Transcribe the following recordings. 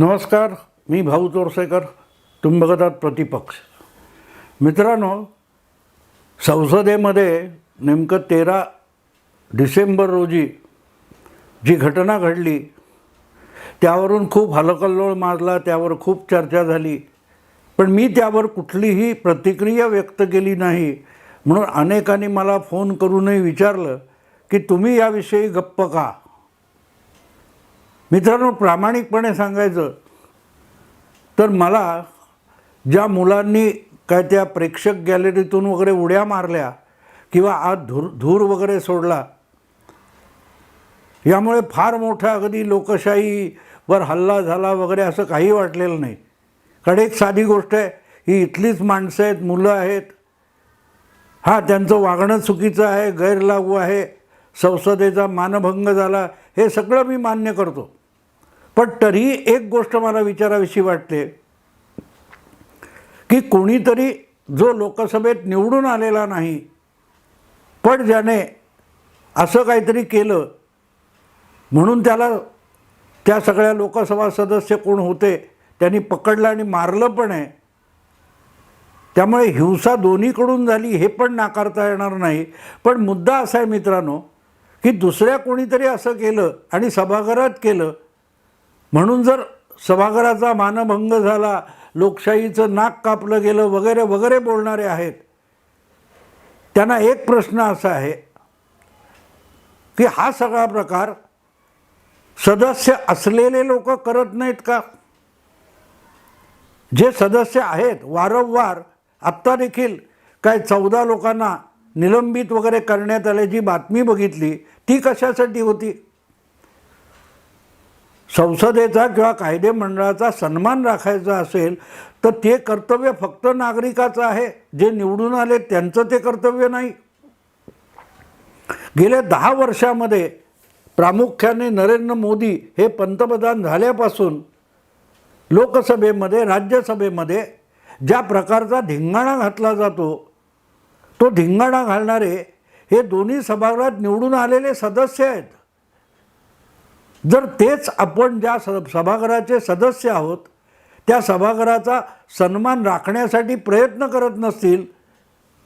नमस्कार मी भाऊ चोरसेकर तुम्ही बघत आहात प्रतिपक्ष. मित्रांनो संसदेमध्ये नेमकं तेरा डिसेंबर रोजी जी घटना घडली त्यावरून खूप हलकल्लोळ माजला त्यावर खूप चर्चा झाली. पण मी त्यावर कुठलीही प्रतिक्रिया व्यक्त केली नाही. म्हणून अनेकांनी मला फोन करूनही विचारलं की तुम्ही याविषयी गप्प का? मित्रांनो प्रामाणिकपणे सांगायचं तर मला ज्या मुलांनी काय त्या प्रेक्षक गॅलरीतून वगैरे उड्या मारल्या किंवा आज धूर धूर वगैरे सोडला यामुळे फार मोठा अगदी लोकशाहीवर हल्ला झाला वगैरे असं काही वाटलेलं नाही. कारण एक साधी गोष्ट आहे ही इथलीच माणसं आहेत मुलं आहेत. हां त्यांचं वागणं चुकीचं आहे गैरलागू आहे संसदेचा मानभंग झाला हे सगळं मी मान्य करतो. पण तरीही एक गोष्ट मला विचाराविषयी वाटते की कोणीतरी जो लोकसभेत निवडून आलेला नाही पण ज्याने असं काहीतरी केलं म्हणून त्याला त्या सगळ्या लोकसभा सदस्य कोण होते त्यांनी पकडलं आणि मारलं पण आहे. त्यामुळे हिंसा दोन्हीकडून झाली हे पण नाकारता येणार नाही. पण मुद्दा असा आहे मित्रांनो की दुसऱ्या कोणीतरी असं केलं आणि सभागृहात केलं म्हणून जर सभागृहाचा मानभंग झाला लोकशाहीचं नाक कापलं गेलं वगैरे वगैरे बोलणारे आहेत त्यांना एक प्रश्न असा आहे की हा सगळा प्रकार सदस्य असलेले लोक करत नाहीत का? जे सदस्य आहेत वारंवार आत्ता देखील काय चौदा लोकांना निलंबित वगैरे करण्यात आल्याची बातमी बघितली ती कशासाठी होती? संसदेचा किंवा कायदे मंडळाचा सन्मान राखायचा असेल तर ते कर्तव्य फक्त नागरिकाचं आहे. जे निवडून आले त्यांचं ते कर्तव्य नाही. गेल्या दहा वर्षामध्ये प्रामुख्याने नरेंद्र मोदी हे पंतप्रधान झाल्यापासून लोकसभेमध्ये राज्यसभेमध्ये ज्या प्रकारचा धिंगाणा घातला जातो तो धिंगाणा घालणारे हे दोन्ही सभागृहात निवडून आलेले सदस्य आहेत. जर तेच आपण ज्या स सभागृहाचे सदस्य आहोत त्या सभागृहाचा सन्मान राखण्यासाठी प्रयत्न करत नसतील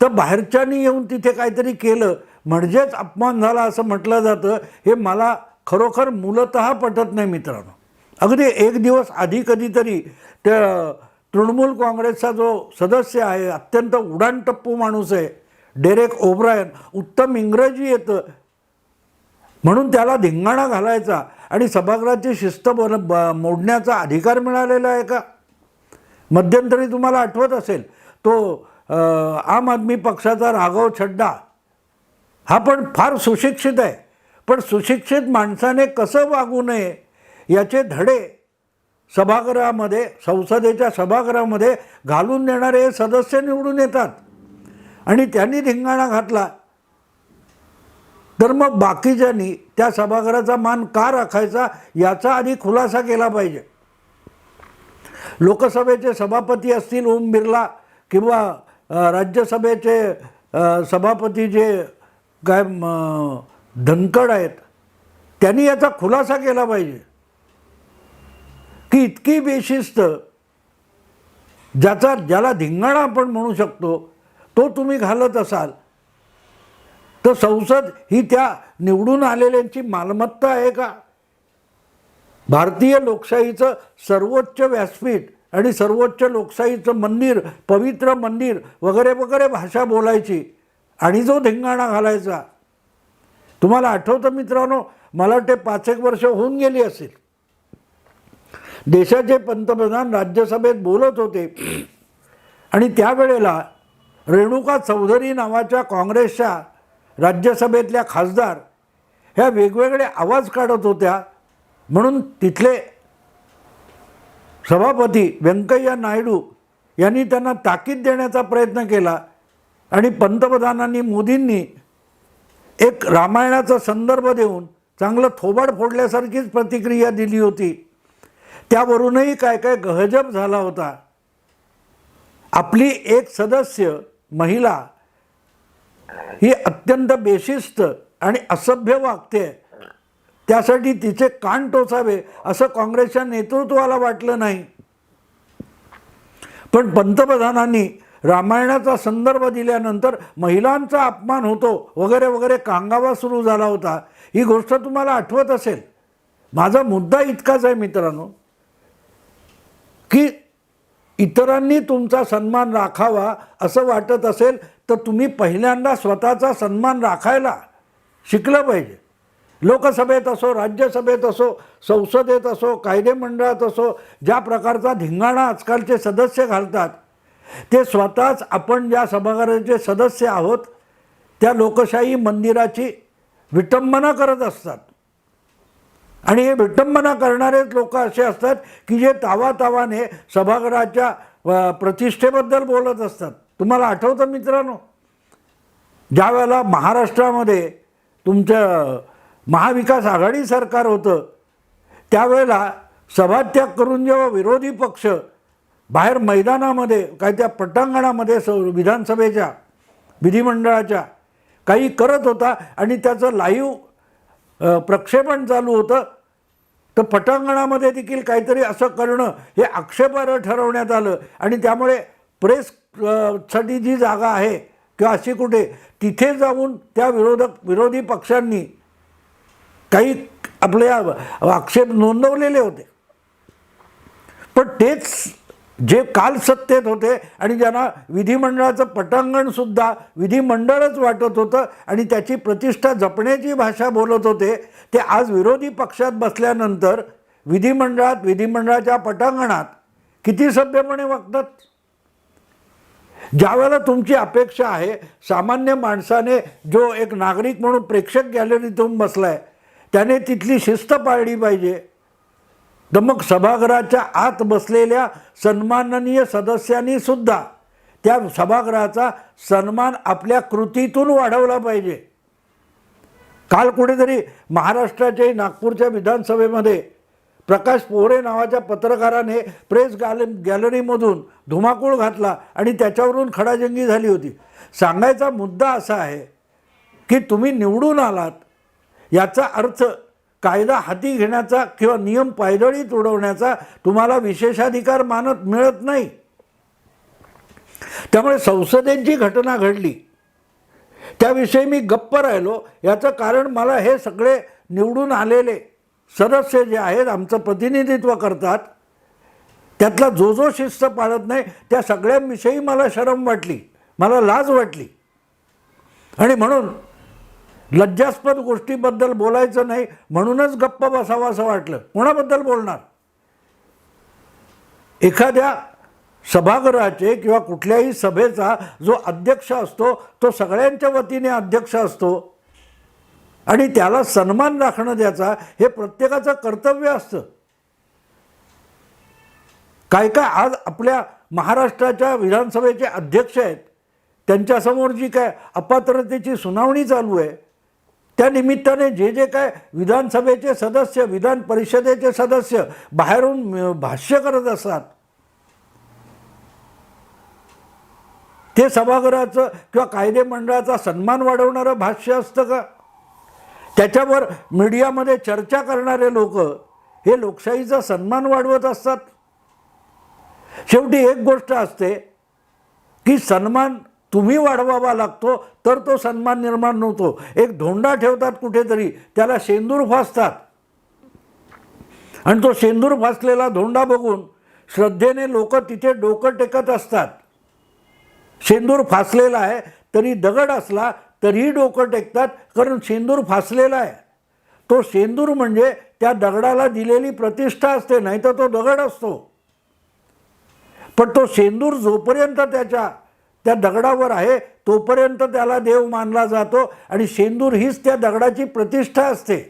तर बाहेरच्यांनी येऊन तिथे काहीतरी केलं म्हणजेच अपमान झाला असं म्हटलं जातं हे मला खरोखर मूलत पटत नाही मित्रांनो. अगदी एक दिवस आधी कधीतरी त्या तृणमूल काँग्रेसचा जो सदस्य आहे अत्यंत उडाणटप्पू माणूस आहे डेरेक ओब्रायन उत्तम इंग्रजी येतं म्हणून त्याला धिंगाणा घालायचा. आणि सभागृहाची शिस्त बन ब मोडण्याचा अधिकार मिळालेला आहे का? मध्यंतरी तुम्हाला आठवत असेल तो आम आदमी पक्षाचा राघव छड्डा. हा पण फार सुशिक्षित आहे. पण सुशिक्षित माणसाने कसं वागू नये याचे धडे सभागृहामध्ये संसदेच्या सभागृहामध्ये घालून देणारे हे सदस्य निवडून येतात. आणि त्यांनी धिंगाणा घातला. तर मग बाकीच्यांनी त्या सभागृहाचा मान का राखायचा याचा आधी खुलासा केला पाहिजे. लोकसभेचे सभापती असतील ओम बिर्ला किंवा राज्यसभेचे सभापती जे काय म, धनकड आहेत त्यांनी याचा खुलासा केला पाहिजे. की इतकी बेशिस्त ज्याचा ज्याला धिंगाणा आपण म्हणू शकतो तो तुम्ही घालत असाल तर संसद ही त्या निवडून आलेल्यांची मालमत्ता आहे का? भारतीय लोकशाहीचं सर्वोच्च व्यासपीठ आणि सर्वोच्च लोकशाहीचं मंदिर पवित्र मंदिर वगैरे वगैरे भाषा बोलायची आणि जो धिंगाणा घालायचा. तुम्हाला आठवतं मित्रांनो मला वाटते पाच एक वर्ष होऊन गेली असेल. देशाचे पंतप्रधान राज्यसभेत बोलत होते. आणि त्यावेळेला रेणुका चौधरी नावाच्या काँग्रेसच्या राज्यसभेतल्या खासदार ह्या वेगवेगळे आवाज काढत होत्या. म्हणून तिथले सभापती व्यंकय्या नायडू यांनी त्यांना ताकीद देण्याचा प्रयत्न केला आणि पंतप्रधानांनी मोदींनी एक रामायणाचा संदर्भ देऊन चांगलं थोबाड फोडल्यासारखीच प्रतिक्रिया दिली होती. त्यावरूनही काय काय गहजब झाला होता. आपली एक सदस्य महिला ही अत्यंत बेशिस्त आणि असभ्य वागते. त्यासाठी तिचे कान टोचावे असं काँग्रेसच्या नेतृत्वाला वाटलं नाही. पण पंतप्रधानांनी रामायणाचा संदर्भ दिल्यानंतर महिलांचा अपमान होतो वगैरे वगैरे कांगावा सुरू झाला होता. ही गोष्ट तुम्हाला आठवत असेल. माझा मुद्दा इतकाच आहे मित्रांनो की इतरांनी तुमचा सन्मान राखावा असं वाटत असेल तर तुम्ही पहिल्यांदा स्वतःचा सन्मान राखायला शिकलं पाहिजे. लोकसभेत असो राज्यसभेत असो संसदेत असो कायदे मंडळात असो ज्या प्रकारचा धिंगाणा आजकालचे सदस्य घालतात ते स्वतःच आपण ज्या सभागृहाचे सदस्य आहोत त्या लोकशाही मंदिराची विटंबना करत असतात. आणि हे विटंबना करणारेच लोक असे असतात की जे तावातावाने सभागृहाच्या प्रतिष्ठेबद्दल बोलत असतात. तुम्हाला आठवतं मित्रांनो? ज्या वेळेला महाराष्ट्रामध्ये तुमचं महाविकास आघाडी सरकार होतं त्यावेळेला सभात्याग करून जेव्हा विरोधी पक्ष बाहेर मैदानामध्ये काय त्या पटांगणामध्ये स विधानसभेच्या विधिमंडळाच्या काही करत होता आणि त्याचं लाईव्ह प्रक्षेपण चालू होतं. तर पटांगणामध्ये देखील काहीतरी असं करणं हे आक्षेपार्ह ठरवण्यात आलं. आणि त्यामुळे प्रेस साठी जी जागा आहे किंवा अशी कुठे तिथे जाऊन त्या विरोधक विरोधी पक्षांनी काही आपले आक्षेप नोंदवलेले होते. पण तेच जे काल सत्तेत होते आणि ज्यांना विधिमंडळाचं पटांगणसुद्धा विधिमंडळच वाटत होतं आणि त्याची प्रतिष्ठा जपण्याची भाषा बोलत होते ते आज विरोधी पक्षात बसल्यानंतर विधिमंडळात विधिमंडळाच्या पटांगणात किती सभ्यपणे वागतात? ज्यावेळेला तुमची अपेक्षा आहे सामान्य माणसाने जो एक नागरिक म्हणून प्रेक्षक गॅलरीतून बसला आहे त्याने तिथली शिस्त पाळली पाहिजे. तर मग सभागृहाच्या आत बसलेल्या सन्माननीय सदस्यांनी सुद्धा त्या सभागृहाचा सन्मान आपल्या कृतीतून वाढवला पाहिजे. काल कुठेतरी महाराष्ट्राच्या नागपूरच्या विधानसभेमध्ये प्रकाश पोहरे नावाच्या पत्रकाराने प्रेस गॅल गॅलरीमधून धुमाकूळ घातला आणि त्याच्यावरून खडाजंगी झाली होती. सांगायचा मुद्दा असा आहे की तुम्ही निवडून आलात याचा अर्थ कायदा हाती घेण्याचा किंवा नियम पायदळीत उडवण्याचा तुम्हाला विशेषाधिकार मानत मिळत नाही. त्यामुळे संसदेत जी घटना घडली. त्याविषयी मी गप्प राहिलो. याचं कारण मला हे सगळे निवडून आलेले सदस्य जे आहेत आमचं प्रतिनिधित्व करतात त्यातला जो जो शिस्त पाळत नाही त्या सगळ्यांविषयी मला शरम वाटली. मला लाज वाटली. आणि म्हणून लज्जास्पद गोष्टीबद्दल बोलायचं नाही म्हणूनच गप्प बसावं असं वाटलं. कोणाबद्दल बोलणार? एखाद्या सभागृहाचे किंवा कुठल्याही सभेचा जो अध्यक्ष असतो तो सगळ्यांच्या वतीने अध्यक्ष असतो. आणि त्याला सन्मान राखणं द्याचा हे प्रत्येकाचं कर्तव्य असतं. काय काय आज आपल्या महाराष्ट्राच्या विधानसभेचे अध्यक्ष आहेत त्यांच्यासमोर जी काय अपात्रतेची सुनावणी चालू आहे त्या निमित्ताने जे जे काय विधानसभेचे सदस्य विधान परिषदेचे सदस्य बाहेरून भाष्य करत असतात ते सभागृहाचं किंवा कायदे मंडळाचा सन्मान वाढवणारं भाष्य असतं का? त्याच्यावर मीडियामध्ये चर्चा करणारे लोक हे लोकशाहीचा सन्मान वाढवत असतात. शेवटी एक गोष्ट असते की सन्मान तुम्ही वाढवावा लागतो तर तो सन्मान निर्माण नव्हतो. एक धोंडा ठेवतात कुठेतरी त्याला शेंदूर फासतात. आणि तो शेंदूर फासलेला धोंडा बघून श्रद्धेने लोक तिथे डोकं टेकत असतात. शेंदूर फासलेला आहे तरी दगड असला तरीही डोकं टेकतात कारण शेंदूर फासलेला आहे. तो शेंदूर म्हणजे त्या दगडाला दिलेली प्रतिष्ठा असते नाही तर तो दगड असतो. पण तो शेंदूर जोपर्यंत त्याच्या त्या दगडावर आहे तोपर्यंत त्याला देव मानला जातो आणि शेंदूर हीच त्या दगडाची प्रतिष्ठा असते.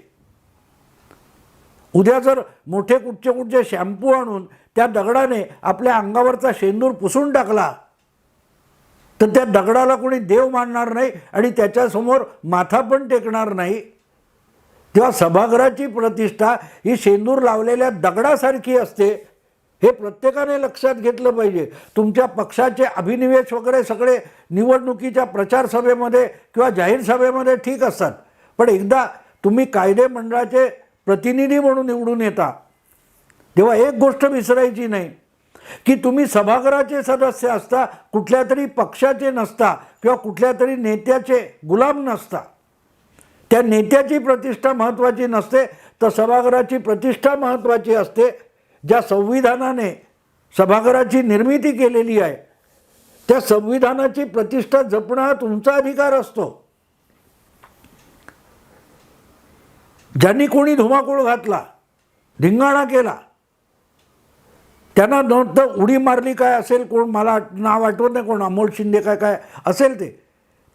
उद्या जर मोठे कुठचे कुठचे शॅम्पू आणून त्या दगडाने आपल्या अंगावरचा शेंदूर पुसून टाकला तर त्या दगडाला कोणी देव मानणार नाही आणि त्याच्यासमोर माथा पण टेकणार नाही. तेव्हा सभागृहाची प्रतिष्ठा ही शेंदूर लावलेल्या दगडासारखी असते. हे प्रत्येकाने लक्षात घेतलं पाहिजे. तुमच्या पक्षाचे अभिनिवेश वगैरे सगळे निवडणुकीच्या प्रचार सभेमध्ये किंवा जाहीर सभेमध्ये ठीक असतात. पण एकदा तुम्ही कायदे मंडळाचे प्रतिनिधी म्हणून निवडून येता तेव्हा एक गोष्ट विसरायची नाही. की तुम्ही सभागृहाचे सदस्य असता कुठल्या तरी पक्षाचे नसता किंवा कुठल्या तरी नेत्याचे गुलाम नसता. त्या नेत्याची प्रतिष्ठा महत्त्वाची नसते तर सभागृहाची प्रतिष्ठा महत्त्वाची असते ज्या संविधानाने सभागृहाची निर्मिती केलेली आहे त्या संविधानाची प्रतिष्ठा जपणं हा तुमचा अधिकार असतो. ज्यांनी कोणी धुमाकूळ घातला धिंगाणा केला त्यांना नव्हतं उडी मारली काय असेल कोण मला नाव आठवत नाही कोण अमोल शिंदे काय काय असेल ते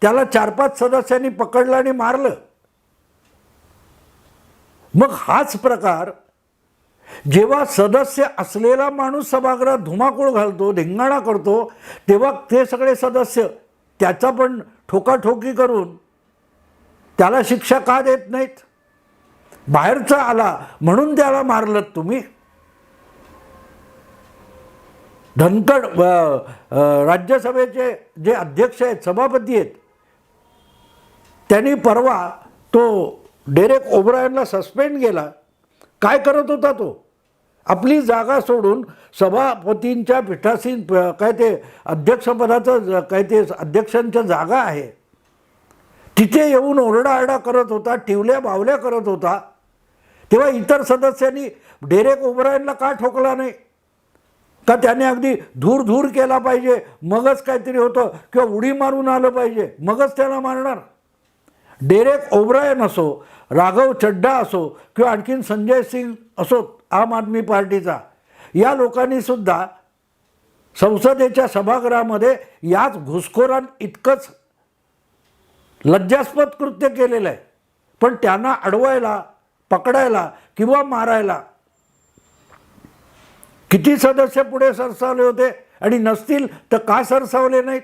त्याला चार पाच सदस्यांनी पकडलं आणि मारलं. मग हाच प्रकार जेव्हा सदस्य असलेला माणूस सभागृहात धुमाकूळ घालतो धिंगाणा करतो तेव्हा ते सगळे सदस्य त्याचा पण ठोकाठोकी करून त्याला शिक्षा का देत नाहीत? बाहेरचा आला म्हणून त्याला मारलं तुम्ही? धनकड राज्यसभेचे जे अध्यक्ष आहेत सभापती आहेत त्यांनी परवा तो डेरेक ओब्रायनला सस्पेंड केला. काय करत होता तो? आपली जागा सोडून सभापतींच्या पीठासीन प- काय ते अध्यक्षपदाचं ज- काय ते अध्यक्षांच्या जागा आहे. तिथे येऊन ओरडाआरडा करत होता टिवल्या बावल्या करत होता. तेव्हा इतर सदस्यांनी डेरेक ओबरायनला का ठोकला नाही? का त्याने अगदी धूर धूर केला पाहिजे? मगच काहीतरी होतं किंवा उडी मारून आलं पाहिजे? मगच त्याला मारणार? डेरेक ओब्रायन असो राघव चड्डा असो किंवा आणखीन संजय सिंग असो आम आदमी पार्टीचा या लोकांनी सुद्धा संसदेच्या सभागृहामध्ये याच घुसखोरां इतकंच लज्जास्पद कृत्य केलेलं आहे. पण त्यांना अडवायला पकडायला किंवा मारायला किती सदस्य पुढे सरसावले होते आणि नसतील तर का सरसावले नाहीत?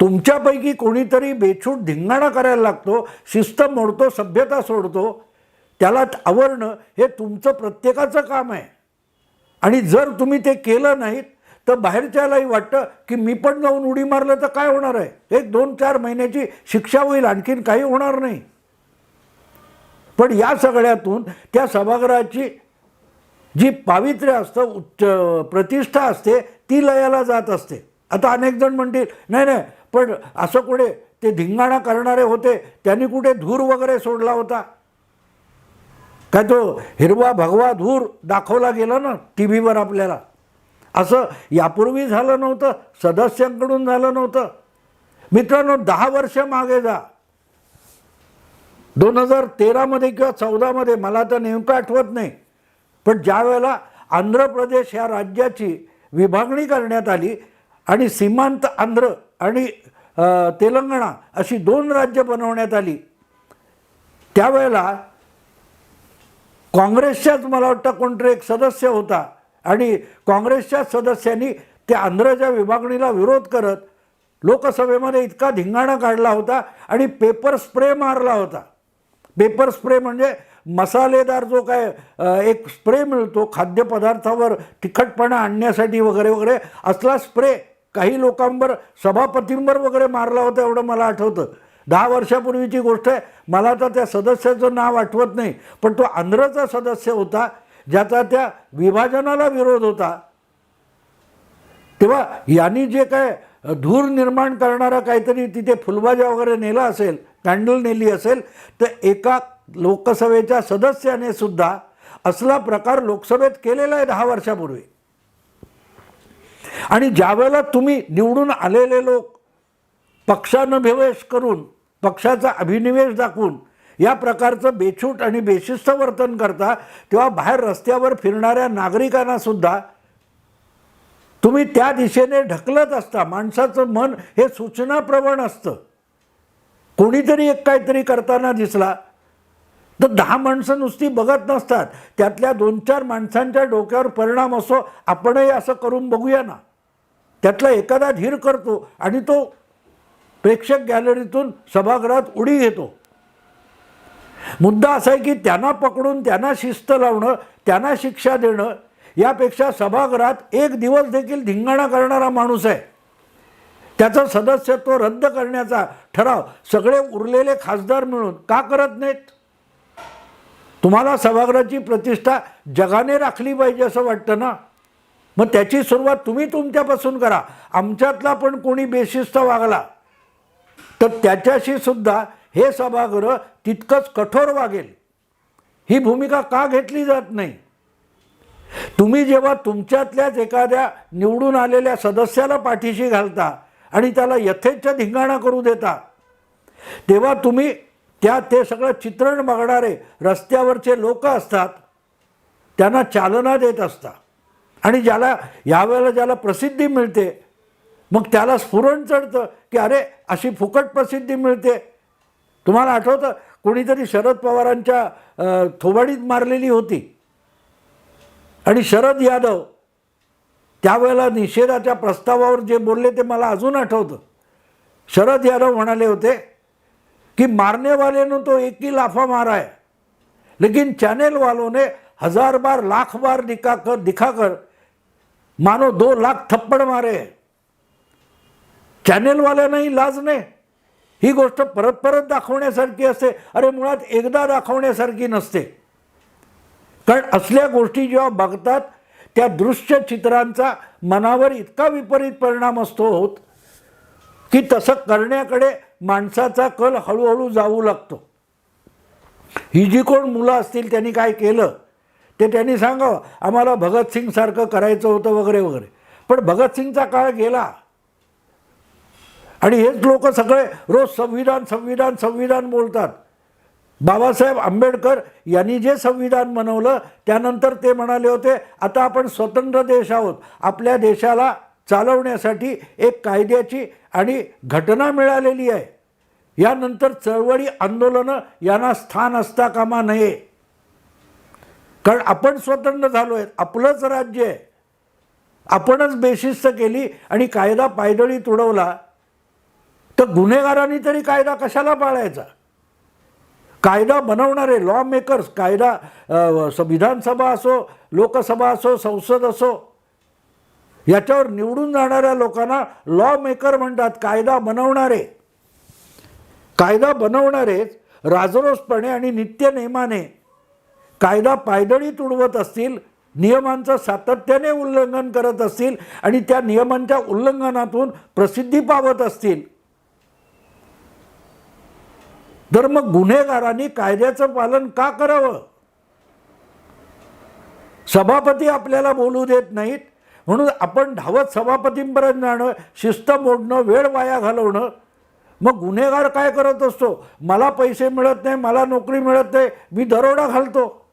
तुमच्यापैकी कोणीतरी बेछूट धिंगाणा करायला लागतो शिस्त मोडतो सभ्यता सोडतो त्याला आवरणं हे तुमचं प्रत्येकाचं काम आहे. आणि जर तुम्ही ते केलं नाहीत तर बाहेरच्यालाही वाटतं की मी पण जाऊन उडी मारलं तर काय होणार आहे? एक दोन चार महिन्याची शिक्षा होईल आणखीन काही होणार नाही. पण या सगळ्यातून त्या सभागृहाची जी पावित्र्य असतं उच्च प्रतिष्ठा असते ती लयाला जात असते. आता अनेक जण म्हणतील नाही नाही पण असं कुठे ते धिंगाणा करणारे होते त्यांनी कुठे धूर वगैरे सोडला होता? काय तो हिरवा भगवा धूर दाखवला गेला ना टी व्हीवर आपल्याला. असं यापूर्वी झालं नव्हतं सदस्यांकडून झालं नव्हतं. मित्रांनो दहा वर्ष मागे जा. दोन हजार तेरामध्ये किंवा चौदामध्ये मला तर नेमकं आठवत नाही. पण ज्या वेळेला आंध्र प्रदेश या राज्याची विभागणी करण्यात आली आणि सीमांत आंध्र आणि तेलंगणा अशी दोन राज्य बनवण्यात आली. त्यावेळेला काँग्रेसच्याच मला वाटतं कोणतरी एक सदस्य होता आणि काँग्रेसच्याच सदस्यांनी त्या आंध्रच्या विभागणीला विरोध करत लोकसभेमध्ये इतका धिंगाणा काढला होता आणि पेपर स्प्रे मारला होता. पेपर स्प्रे म्हणजे मसालेदार जो काय एक स्प्रे मिळतो खाद्यपदार्थावर तिखटपणा आणण्यासाठी वगैरे वगैरे असला स्प्रे काही लोकांवर सभापतींवर वगैरे मारला होता एवढं मला आठवतं. दहा वर्षापूर्वीची गोष्ट आहे. मला तर त्या सदस्याचं नाव आठवत नाही. पण तो आंध्रचा सदस्य होता ज्याचा त्या विभाजनाला विरोध होता. तेव्हा यांनी जे काय धूर निर्माण करणारा काहीतरी तिथे फुलबाजा वगैरे नेला असेल कॅन्डल नेली असेल तर एका लोकसभेच्या सदस्याने सुद्धा असला प्रकार लोकसभेत केलेला आहे दहा वर्षापूर्वी. आणि ज्यावेळेला तुम्ही निवडून आलेले लोक पक्षानभिवेश करून पक्षाचा अभिनिवेश दाखवून या प्रकारचं बेछूट आणि बेशिस्त वर्तन करता तेव्हा बाहेर रस्त्यावर फिरणाऱ्या नागरिकांनासुद्धा तुम्ही त्या दिशेने ढकलत असता. माणसाचं मन हे सूचनाप्रवण असतं. कोणीतरी एक काहीतरी करताना दिसला. तर दहा माणसं नुसती बघत नसतात. त्यातल्या दोन चार माणसांच्या डोक्यावर परिणाम असो आपणही असं करून बघूया ना. त्यातला एखादा धीर करतो आणि तो प्रेक्षक गॅलरीतून सभागृहात उडी घेतो. मुद्दा असा आहे की त्यांना पकडून त्यांना शिस्त लावणं त्यांना शिक्षा देणं यापेक्षा सभागृहात एक दिवस देखील धिंगाणा करणारा माणूस आहे. त्याचं सदस्यत्व रद्द करण्याचा ठराव सगळे उरलेले खासदार मिळून का करत नाहीत? तुम्हाला सभागृहाची प्रतिष्ठा जगाने राखली पाहिजे असं वाटतं ना? मग त्याची सुरुवात तुम्ही तुमच्यापासून करा. आमच्यातला पण कोणी बेशिस्त वागला तर त्याच्याशी सुद्धा हे सभागृह तितकंच कठोर वागेल. ही भूमिका का घेतली जात नाही? तुम्ही जेव्हा तुमच्यातल्याच एखाद्या निवडून आलेल्या सदस्याला पाठीशी घालता आणि त्याला यथेच्छ धिंगाणा करू देता तेव्हा तुम्ही त्या ते सगळं चित्रण बघणारे रस्त्यावरचे लोक असतात त्यांना चालना देत असता. आणि ज्याला यावेळेला ज्याला प्रसिद्धी मिळते मग त्याला स्फुरण चढतं की अरे अशी फुकट प्रसिद्धी मिळते. तुम्हाला आठवतं कोणीतरी शरद पवारांच्या थोबाडीत मारलेली होती. आणि शरद यादव त्यावेळेला निषेधाच्या प्रस्तावावर जे बोलले ते मला अजून आठवतं. शरद यादव म्हणाले होते कि मारने वाले ने तो एक ही लाफा मारा है लेकिन चैनल वालों ने हजार बार लाख बार दिखाकर दिखाकर मानो दो लाख थप्पड़ मारे। हैं लाज नाही ही गोष्ट परत परत दाखवण्यासारखी असते। अरे मुळात एकदा दाखवण्यासारखी नसते। कारण असल्या गोष्टी जेव्हा बघतात त्या दृश्य चित्रांचा मनावर इतका विपरीत परिणाम असतो होत की तसं करण्याकडे माणसाचा कल हळूहळू जाऊ लागतो. ही जी कोण मुलं असतील त्यांनी काय केलं? ते त्यांनी सांगावं आम्हाला भगतसिंगसारखं करायचं होतं वगैरे वगैरे. पण भगतसिंगचा काळ गेला. आणि हेच लोक सगळे रोज संविधान संविधान संविधान बोलतात. बाबासाहेब आंबेडकर यांनी जे संविधान बनवलं त्यानंतर ते म्हणाले होते आता आपण स्वतंत्र देश आहोत. आपल्या देशाला चालवण्यासाठी एक कायद्याची आणि घटना मिळालेली आहे. यानंतर चळवळी आंदोलनं यांना स्थान असता कामा नये. कारण आपण स्वतंत्र झालो आहे आपलंच राज्य आहे. आपणच बेशिस्त केली आणि कायदा पायदळी तुडवला तर गुन्हेगारांनी तरी कायदा कशाला पाळायचा? कायदा बनवणारे लॉ मेकर्स कायदा स- विधानसभा असो लोकसभा असो संसद असो याच्यावर निवडून जाणाऱ्या लोकांना लॉ मेकर म्हणतात कायदा बनवणारे. कायदा बनवणारेच राजरोसपणे आणि नित्यनेमाने कायदा पायदळी तुडवत असतील नियमांचं सातत्याने उल्लंघन करत असतील आणि त्या नियमांच्या उल्लंघनातून प्रसिद्धी पावत असतील. तर मग गुन्हेगारांनी कायद्याचं पालन का करावं? सभापती आपल्याला बोलू देत नाहीत. म्हणून आपण धावत सभापतींपर्यंत जाणं शिस्त मोडणं वेळ वाया घालवणं. मग गुन्हेगार काय करत असतो? मला पैसे मिळत नाही मला नोकरी मिळत नाही मी दरोडा घालतो.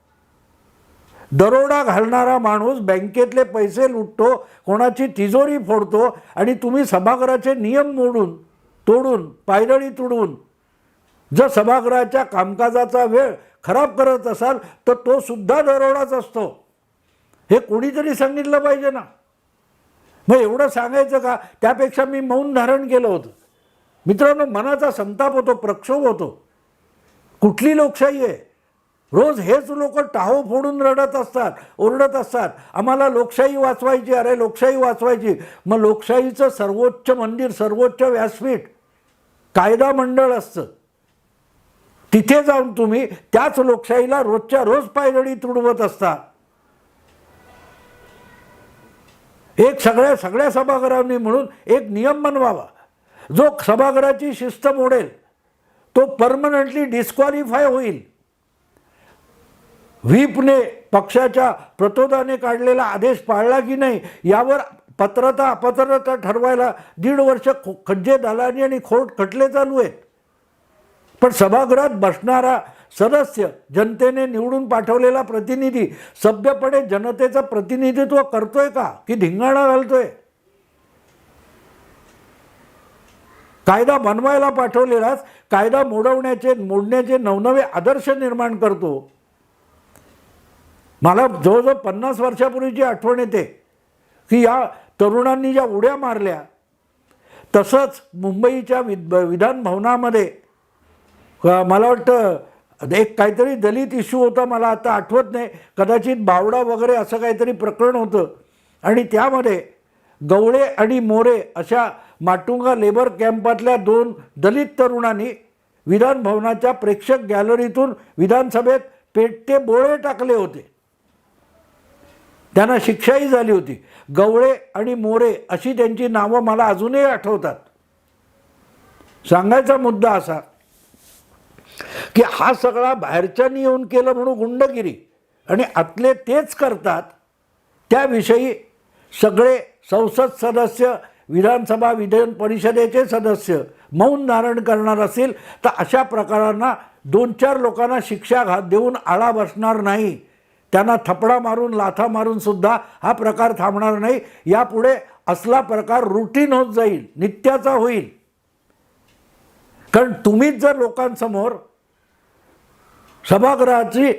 दरोडा घालणारा माणूस बँकेतले पैसे लुटतो कोणाची तिजोरी फोडतो आणि तुम्ही सभागृहाचे नियम मोडून तोडून पायदळी तुडवून जर सभागृहाच्या कामकाजाचा वेळ खराब करत असाल तर तो सुद्धा दरोडाच असतो. हे कोणीतरी सांगितलं पाहिजे ना? मग एवढं सांगायचं का? त्यापेक्षा मी मौन धारण केलं होतं. मित्रांनो मनाचा संताप होतो प्रक्षोभ होतो. कुठली लोकशाही आहे? रोज हेच लोक टाहो फोडून रडत असतात ओरडत असतात. आम्हाला लोकशाही वाचवायची अरे लोकशाही वाचवायची. मग लोकशाहीचं सर्वोच्च मंदिर सर्वोच्च व्यासपीठ कायदा मंडळ असतं. तिथे जाऊन तुम्ही त्याच लोकशाहीला रोजच्या रोज पायदळी तुडवत असता. एक सगळ्या सगळ्या सभागृहांनी म्हणून एक नियम बनवावा. जो सभागृहाची शिस्त मोडेल तो परमनंटली डिस्क्वालिफाय होईल. व्हीपने पक्षाच्या प्रतोदाने काढलेला आदेश पाळला की नाही यावर पत्रता अपात्रता ठरवायला दीड वर्ष खो खज्जे दालानी आणि खोट खटले चालू आहेत. पण सभागृहात बसणारा सदस्य जनतेने निवडून पाठवलेला प्रतिनिधी सभ्यपणे जनतेचं प्रतिनिधित्व करतोय का की धिंगाणा घालतोय? कायदा बनवायला पाठवलेलाच कायदा मोडवण्याचे मोडण्याचे नवनवे आदर्श निर्माण करतो. मला जवळजवळ पन्नास वर्षापूर्वीची आठवण येते की या तरुणांनी ज्या उड्या मारल्या तसंच मुंबईच्या विद विधान भवनामध्ये मला वाटतं एक काहीतरी दलित इश्यू होता मला आता आठवत नाही. कदाचित बावडा वगैरे असं काहीतरी प्रकरण होतं. आणि त्यामध्ये गवळे आणि मोरे अशा माटुंगा लेबर कॅम्पातल्या दोन दलित तरुणांनी विधान भवनाच्या प्रेक्षक गॅलरीतून विधानसभेत पेटते बोळे टाकले होते. त्यांना शिक्षाही झाली होती. गवळे आणि मोरे अशी त्यांची नावं मला अजूनही आठवतात. सांगायचा मुद्दा असा की हा सगळा बाहेरच्यांनी येऊन केलं म्हणून गुंडगिरी आणि आतले तेच करतात त्याविषयी सगळे संसद सदस्य विधानसभा विधान परिषदेचे सदस्य मौन धारण करणार असेल तर अशा प्रकारांना दोन चार लोकांना शिक्षा घात देऊन आळा बसणार नाही. त्यांना थपडा मारून लाथा मारून सुद्धा हा प्रकार थांबणार नाही. यापुढे असला प्रकार रुटीन होत जाईल नित्याचा होईल. कारण तुम्हीच जर लोकांसमोर सभागृहाची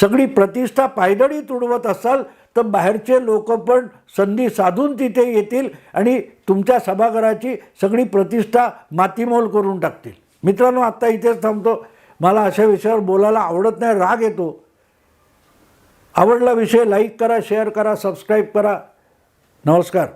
सगळी प्रतिष्ठा पायदळी तुडवत असाल तर बाहेरचे लोक पण संधी साधून तिथे येतील आणि तुमच्या सभागृहाची सगळी प्रतिष्ठा मातीमोल करून टाकतील. मित्रांनो आत्ता इथेच थांबतो. मला अशा विषयावर बोलायला आवडत नाही राग येतो. आवडला विषय लाईक करा शेअर करा सबस्क्राईब करा. नमस्कार.